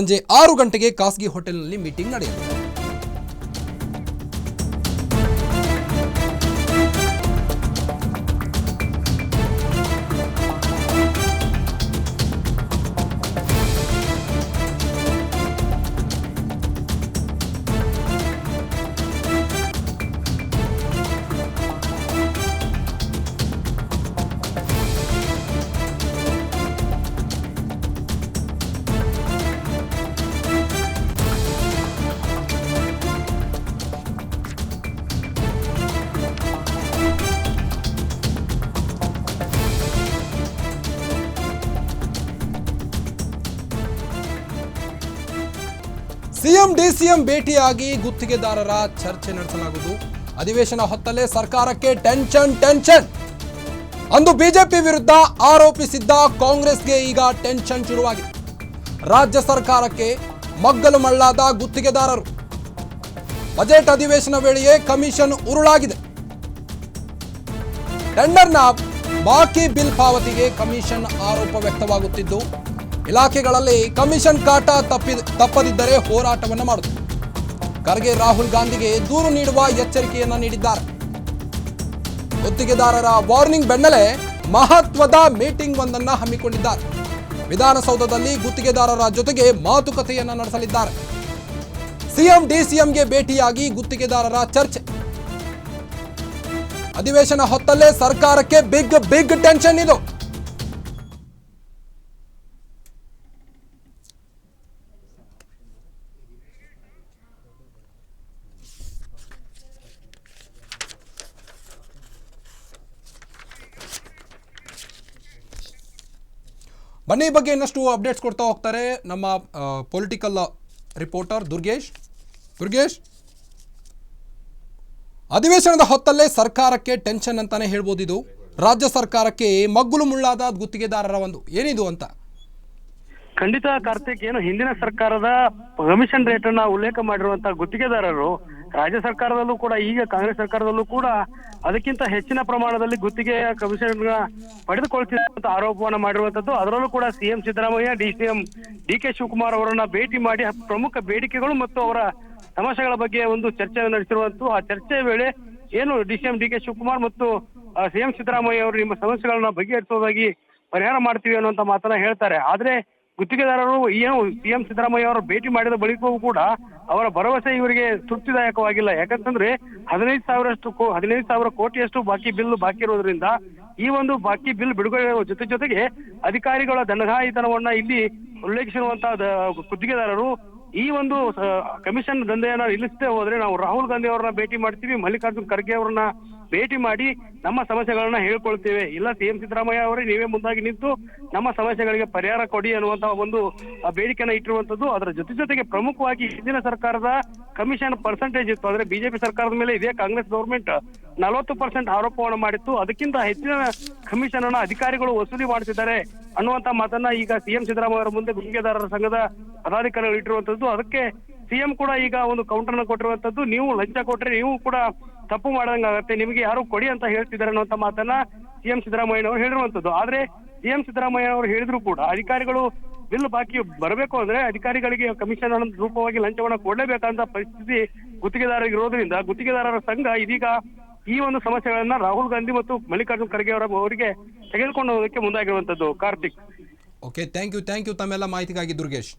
ಸಂಜೆ ಆರು ಗಂಟೆಗೆ ಖಾಸಗಿ ಹೋಟೆಲ್ನಲ್ಲಿ ಮೀಟಿಂಗ್ ನಡೆಯಲಿದೆ. ಸಿಎಂ ಡಿಸಿಎಂ ಭೇಟಿಯಾಗಿ ಗುತ್ತಿಗೆದಾರರ ಚರ್ಚೆ ನಡೆಸಲಾಗುವುದು. ಅಧಿವೇಶನ ಹೊತ್ತಲ್ಲೇ ಸರ್ಕಾರಕ್ಕೆ ಟೆನ್ಷನ್ ಟೆನ್ಷನ್. ಅಂದು ಬಿಜೆಪಿ ವಿರುದ್ಧ ಆರೋಪಿಸಿದ್ದ ಕಾಂಗ್ರೆಸ್ಗೆ ಈಗ ಟೆನ್ಷನ್ ಶುರುವಾಗಿದೆ. ರಾಜ್ಯ ಸರ್ಕಾರಕ್ಕೆ ಮಗ್ಗಲು ಮಳ್ಳಾದ ಗುತ್ತಿಗೆದಾರರು. ಬಜೆಟ್ ಅಧಿವೇಶನ ವೇಳೆಯೇ ಕಮಿಷನ್ ಉರುಳಾಗಿದೆ. ಟೆಂಡರ್ನ ಬಾಕಿ ಬಿಲ್ ಪಾವತಿಗೆ ಕಮಿಷನ್ ಆರೋಪ ವ್ಯಕ್ತವಾಗುತ್ತಿದ್ದು ಇಲಾಖೆಗಳಲ್ಲಿ ಕಮಿಷನ್ ಕಾಟ ತಪ್ಪಿ ತಪ್ಪದಿದ್ದರೆ ಹೋರಾಟವನ್ನು ಮಾಡುತ್ತೆ ಖರ್ಗೆ ರಾಹುಲ್ ಗಾಂಧಿಗೆ ದೂರು ನೀಡುವ ಎಚ್ಚರಿಕೆಯನ್ನು ನೀಡಿದ್ದಾರೆ. ಗುತ್ತಿಗೆದಾರರ ವಾರ್ನಿಂಗ್ ಬೆನ್ನಲ್ಲೇ ಮಹತ್ವದ ಮೀಟಿಂಗ್ ಒಂದನ್ನ ಹಮ್ಮಿಕೊಂಡಿದ್ದಾರೆ. ವಿಧಾನಸೌಧದಲ್ಲಿ ಗುತ್ತಿಗೆದಾರರ ಜೊತೆಗೆ ಮಾತುಕತೆಯನ್ನ ನಡೆಸಲಿದ್ದಾರೆ. ಸಿಎಂ ಡಿಸಿಎಂಗೆ ಭೇಟಿಯಾಗಿ ಗುತ್ತಿಗೆದಾರರ ಚರ್ಚೆ. ಅಧಿವೇಶನ ಹೊತ್ತಲ್ಲೇ ಸರ್ಕಾರಕ್ಕೆ ಬಿಗ್ ಬಿಗ್ ಟೆನ್ಷನ್ ಇದು. ಬನ್ನಿ ಬಗ್ಗೆ ಇನ್ನಷ್ಟು ಅಪ್ಡೇಟ್ಸ್ ಕೊಡ್ತಾ ಹೋಗ್ತಾರೆ ನಮ್ಮ ಪೊಲಿಟಿಕಲ್ ರಿಪೋರ್ಟರ್ ದುರ್ಗೇಶ್. ದುರ್ಗೇಶ್, ಅಧಿವೇಶನದ ಹೊತ್ತಲ್ಲೇ ಸರ್ಕಾರಕ್ಕೆ ಟೆನ್ಷನ್ ಅಂತಾನೆ ಹೇಳ್ಬೋದು ಇದು. ರಾಜ್ಯ ಸರ್ಕಾರಕ್ಕೆ ಮಗ್ಗುಲು ಮುಳ್ಳಾದ ಗುತ್ತಿಗೆದಾರರ ಒಂದು ಏನಿದು ಅಂತ. ಖಂಡಿತ ಕಾರ್ತಿಕ್, ಏನು ಹಿಂದಿನ ಸರ್ಕಾರದ ಕಮಿಷನ್ ರೇಟ್ ಅನ್ನ ಉಲ್ಲೇಖ ಮಾಡಿರುವಂತಹ ಗುತ್ತಿಗೆದಾರರು ರಾಜ್ಯ ಸರ್ಕಾರದಲ್ಲೂ ಕೂಡ, ಈಗ ಕಾಂಗ್ರೆಸ್ ಸರ್ಕಾರದಲ್ಲೂ ಕೂಡ ಅದಕ್ಕಿಂತ ಹೆಚ್ಚಿನ ಪ್ರಮಾಣದಲ್ಲಿ ಗುತ್ತಿಗೆಯ ಕಮಿಷನ್ ಪಡೆದುಕೊಳ್ತಿರುವಂತ ಆರೋಪವನ್ನ ಮಾಡಿರುವಂತದ್ದು. ಅದರಲ್ಲೂ ಕೂಡ CM Siddaramaiah, D CM D K Shivakumar ಅವರನ್ನ ಭೇಟಿ ಮಾಡಿ, ಪ್ರಮುಖ ಬೇಡಿಕೆಗಳು ಮತ್ತು ಅವರ ಸಮಸ್ಯೆಗಳ ಬಗ್ಗೆ ಒಂದು ಚರ್ಚೆ ನಡೆಸಿರುವಂತ. ಆ ಚರ್ಚೆಯ ವೇಳೆ ಏನು D CM D K Shivakumar ಮತ್ತು ಸಿಎಂ ಸಿದ್ದರಾಮಯ್ಯ ಅವರು ನಿಮ್ಮ ಸಮಸ್ಯೆಗಳನ್ನ ಬಗೆಹರಿಸೋದಾಗಿ ಪರಿಹಾರ ಮಾಡ್ತೀವಿ ಅನ್ನುವಂತ ಮಾತನ್ನ ಹೇಳ್ತಾರೆ. ಆದ್ರೆ ಗುತ್ತಿಗೆದಾರರು ಏನು ಸಿಎಂ ಸಿದ್ದರಾಮಯ್ಯ ಅವರು ಭೇಟಿ ಮಾಡಿದ ಬಳಿಕವೂ ಕೂಡ ಅವರ ಭರವಸೆ ಇವರಿಗೆ ತೃಪ್ತಿದಾಯಕವಾಗಿಲ್ಲ. ಯಾಕಂತಂದ್ರೆ ಹದಿನೈದು ಸಾವಿರಷ್ಟು ಕೋ, ಹದಿನೈದು ಸಾವಿರ ಕೋಟಿಯಷ್ಟು ಬಾಕಿ ಬಿಲ್ ಬಾಕಿ ಇರೋದ್ರಿಂದ ಈ ಒಂದು ಬಾಕಿ ಬಿಲ್ ಬಿಡುಗಡೆ ಜೊತೆ ಜೊತೆಗೆ ಅಧಿಕಾರಿಗಳ ದಂಡಗಾಯಿತನವನ್ನ ಇಲ್ಲಿ ಉಲ್ಲೇಖಿಸಿರುವಂತಹ ಗುತ್ತಿಗೆದಾರರು ಈ ಒಂದು ಕಮಿಷನ್ ದಂಧೆಯನ್ನ ನಿಲ್ಲಿಸದೆ ಹೋದ್ರೆ ನಾವು ರಾಹುಲ್ ಗಾಂಧಿ ಅವರನ್ನ ಭೇಟಿ ಮಾಡ್ತೀವಿ, ಮಲ್ಲಿಕಾರ್ಜುನ್ ಖರ್ಗೆ ಅವರನ್ನ ಭೇಟಿ ಮಾಡಿ ನಮ್ಮ ಸಮಸ್ಯೆಗಳನ್ನ ಹೇಳ್ಕೊಳ್ತೇವೆ. ಇಲ್ಲ ಸಿಎಂ ಸಿದ್ದರಾಮಯ್ಯ ಅವರೇ, ನೀವೇ ಮುಂದಾಗಿ ನಿಂತು ನಮ್ಮ ಸಮಸ್ಯೆಗಳಿಗೆ ಪರಿಹಾರ ಕೊಡಿ ಅನ್ನುವಂತಹ ಒಂದು ಬೇಡಿಕೆಯನ್ನ ಇಟ್ಟಿರುವಂತದ್ದು ಅದರ ಜೊತೆ ಜೊತೆಗೆ ಪ್ರಮುಖವಾಗಿ ಹಿಂದಿನ ಸರ್ಕಾರದ ಕಮಿಷನ್ ಪರ್ಸೆಂಟೇಜ್ ಇತ್ತು. ಅಂದ್ರೆ ಬಿಜೆಪಿ ಸರ್ಕಾರದ ಮೇಲೆ ಇದೇ ಕಾಂಗ್ರೆಸ್ ಗೌರ್ಮೆಂಟ್. ನಲವತ್ತು ಪರ್ಸೆಂಟ್ ಆರೋಪವನ್ನು ಮಾಡಿತ್ತು. ಅದಕ್ಕಿಂತ ಹೆಚ್ಚಿನ ಕಮಿಷನ್ ಅನ್ನ ಅಧಿಕಾರಿಗಳು ವಸೂಲಿ ಮಾಡ್ತಿದ್ದಾರೆ ಅನ್ನುವಂತ ಮಾತನ್ನ ಈಗ ಸಿಎಂ ಸಿದ್ದರಾಮಯ್ಯ ಅವರ ಮುಂದೆ ಗುತ್ತಿಗೆದಾರರ ಸಂಘದ ಪದಾಧಿಕಾರಿಗಳು ಇಟ್ಟಿರುವಂತದ್ದು. ಅದಕ್ಕೆ ಸಿಎಂ ಕೂಡ ಈಗ ಒಂದು ಕೌಂಟರ್ ಅನ್ನು ಕೊಟ್ಟಿರುವಂತದ್ದು. ನೀವು ಲಂಚ ಕೊಟ್ರೆ ನೀವು ಕೂಡ ತಪ್ಪು ಮಾಡದಂಗಾಗತ್ತೆ. ನಿಮಗೆ ಯಾರು ಕೊಡಿ ಅಂತ ಹೇಳ್ತಿದ್ದಾರೆ ಅನ್ನುವಂತ ಮಾತನ್ನ ಸಿಎಂ ಸಿದ್ದರಾಮಯ್ಯ ಅವರು ಹೇಳಿರುವಂತದ್ದು. ಆದ್ರೆ ಸಿಎಂ ಸಿದ್ದರಾಮಯ್ಯ ಅವರು ಹೇಳಿದ್ರು ಕೂಡ ಅಧಿಕಾರಿಗಳು ಬಿಲ್ ಬಾಕಿ ಬರಬೇಕು ಅಂದ್ರೆ ಅಧಿಕಾರಿಗಳಿಗೆ ಕಮಿಷನ್ ರೂಪವಾಗಿ ಲಂಚವನ್ನು ಕೊಡಲೇಬೇಕಂತ ಪರಿಸ್ಥಿತಿ ಗುತ್ತಿಗೆದಾರರಿಗೆ ಇರೋದ್ರಿಂದ ಗುತ್ತಿಗೆದಾರರ ಸಂಘ ಇದೀಗ ಈ ಒಂದು ಸಮಸ್ಯೆಗಳನ್ನ ರಾಹುಲ್ ಗಾಂಧಿ ಮತ್ತು ಮಲ್ಲಿಕಾರ್ಜುನ್ ಖರ್ಗೆ ಅವರ ಅವರಿಗೆ ತೆಗೆದುಕೊಂಡು ಹೋಗೋದಕ್ಕೆ ಮುಂದಾಗಿರುವಂತದ್ದು Karthik. Okay thank you thank you ತಮ್ಮೆಲ್ಲ ಮಾಹಿತಿಗಾಗಿ ದುರ್ಗೇಶ್.